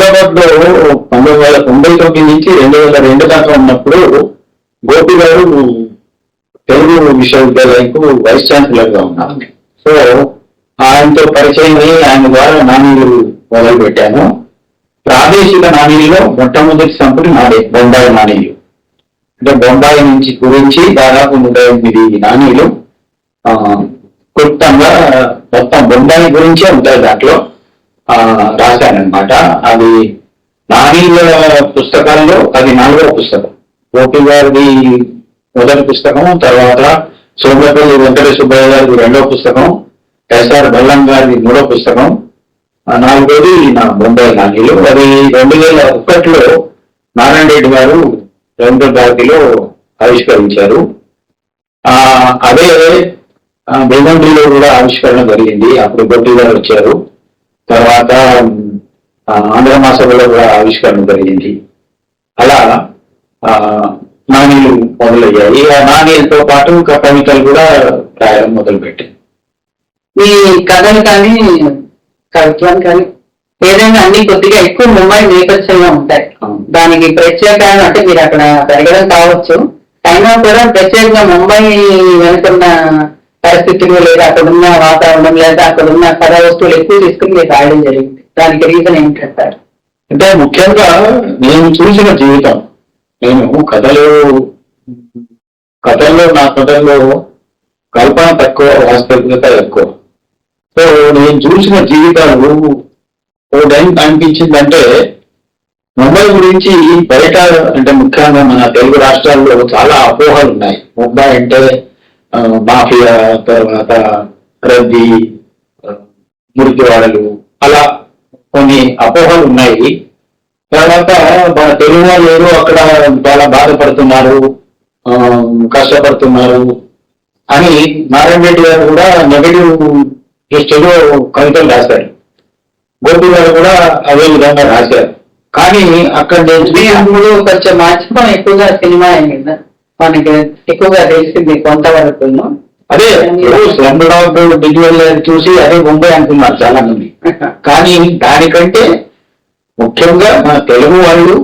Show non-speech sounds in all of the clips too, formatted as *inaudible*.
హైదరాబాద్లో పంతొమ్మిది వేల తొంభై తొమ్మిది నుంచి రెండు వేల రెండు దాకా ఉన్నప్పుడు గోపి గారు తెలుగు విశ్వవిద్యాలయంకు వైస్ ఛాన్సలర్గా ఉన్నారు. సో ఆయనతో పరిచయం అయ్యి ఆయన ద్వారా నాణ్యులు మొదలు పెట్టాను ప్రాదేశిక నాణ్యుల్లో మొట్టమొదటి సంపుటి నాడే బొంబాయి నాణ్యులు అంటే బొంబాయి నుంచి గురించి దాదాపు నూట ఎనిమిది నాణ్యులు ఆ, క్లుప్తంగా మొత్తం బొంబాయి గురించే ఉంటాయి దాంట్లో. ఆ, అది నాణ్యుల పుస్తకాల్లో అది నాలుగవ పుస్తకం. గోపి గారిది మొదటి పుస్తకం తర్వాత సోమపల్లి వెంకట సుబ్బయ్య గారిది రెండవ పుస్తకం ఎస్ఆర్ బల్లం గారిది మూడో పుస్తకం నాలుగోది నా బొంబాయి నాణ్యులు అది రెండు వేల ఒకటిలో నారాయణ రెడ్డి గారు రవీంద్ర భారతిలో ఆవిష్కరించారు. ఆ అదే ఆ, బెంగళూరులో కూడా ఆవిష్కరణ జరిగింది. అప్పుడు గొప్పి గారు వచ్చారు. తర్వాత ఆంధ్ర మాసంలో కూడా ఆవిష్కరణ జరిగింది. అలా ఆ, నాణ్యులు మొదలయ్యాయి. ఆ నాణ్యులతో పాటు కవితలు కూడా రాయడం మొదలుపెట్టింది మీ కథలు కానీ కవిత్వం కానీ ఏదైనా అన్ని కొద్దిగా ఎక్కువ ముంబై నేపథ్యంలో ఉంటాయి. దానికి ప్రత్యేక అంటే మీరు అక్కడ పెరగడం కావచ్చు. అయినా కూడా ప్రత్యేకంగా ముంబై వెనుకున్న పరిస్థితులు లేదా అక్కడ ఉన్న వాతావరణం లేదా అక్కడ ఉన్న కథ వస్తువులు ఎక్కువ తీసుకుని మీరు రాయడం జరిగింది. దానికి రీజన్ ఏంటంటారు అంటే ముఖ్యంగా నేను చూసిన జీవితం నేను కథలు కథల్లో నా కథల్లో కల్పన తక్కువ వాస్తవికత ఎక్కువ. సో నేను చూసిన జీవితాలు ఓ టైం అనిపించిందంటే ముంబై గురించి బయట అంటే ముఖ్యంగా మన తెలుగు రాష్ట్రాల్లో చాలా అపోహలు ఉన్నాయి ముంబై అంటే మాఫియా తర్వాత రద్దీ మురికివాడలు అలా కొన్ని అపోహలు ఉన్నాయి. తర్వాత మన తెలుగు వాళ్ళు ఏదో అక్కడ చాలా బాధపడుతున్నారు కష్టపడుతున్నారు అని నారాయణ రెడ్డి గారు కూడా నెగటివ్ దృష్టిలో కవితలు రాశారు. గోపి గారు కూడా అదే విధంగా రాశారు. కానీ అక్కడ నేను కొంచెం ఎక్కువగా సినిమా అయింది మనకి ఎక్కువగా తెలిసింది కొంతవరకు అదే స్లమ్ డాగ్ డిజిటల్ చూసి అదే ముంబై అనుకున్నారు చాలా మంది *laughs* కానీ దానికంటే ముఖ్యంగా మన తెలుగు వాళ్ళు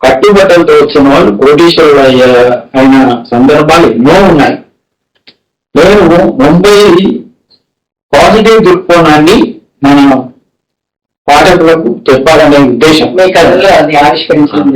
కట్టుబట్టలతో వచ్చిన వాళ్ళు కోటీశ్వరులు అయ్యే- అయిన సందర్భాలు ఎన్నో ఉన్నాయి. నేను ముంబై పాజిటివ్ దృక్కోణాన్ని మన పాఠకులకు చెప్పాలనే ఉద్దేశం. మీ కథలో అది ఆవిష్కరించడం